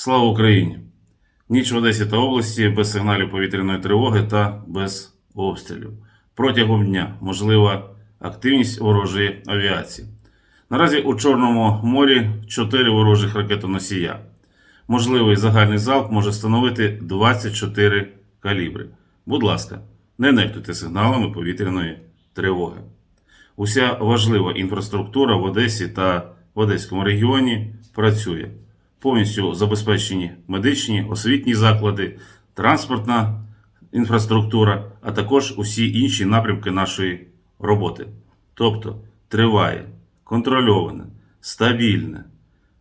Слава Україні! Ніч в Одесі та області без сигналів повітряної тривоги та без обстрілів. Протягом дня можлива активність ворожої авіації. Наразі у Чорному морі 4 ворожих ракетоносія. Можливий загальний залп може становити 24 калібри. Будь ласка, не нехтуйте сигналами повітряної тривоги. Уся важлива інфраструктура в Одесі та в Одеському регіоні працює. Повністю забезпечені медичні, освітні заклади, транспортна інфраструктура, а також усі інші напрямки нашої роботи. Тобто триває контрольоване, стабільне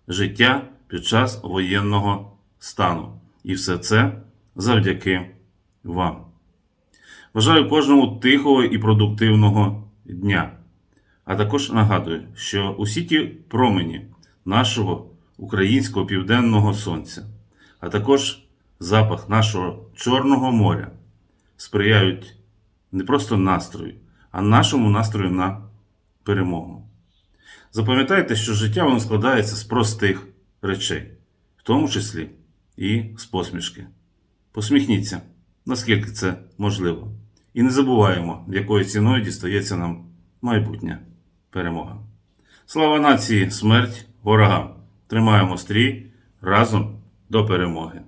життя під час воєнного стану. І все це завдяки вам. Бажаю кожному тихого і продуктивного дня. А також нагадую, що усі ті промені нашого українського південного сонця, а також запах нашого Чорного моря сприяють не просто настрою, а нашому настрою на перемогу. Запам'ятайте, що життя воно складається з простих речей, в тому числі і з посмішки. Посміхніться, наскільки це можливо. І не забуваємо, якою ціною дістається нам майбутня перемога. Слава нації, смерть ворогам! Тримаємо стрій разом до перемоги!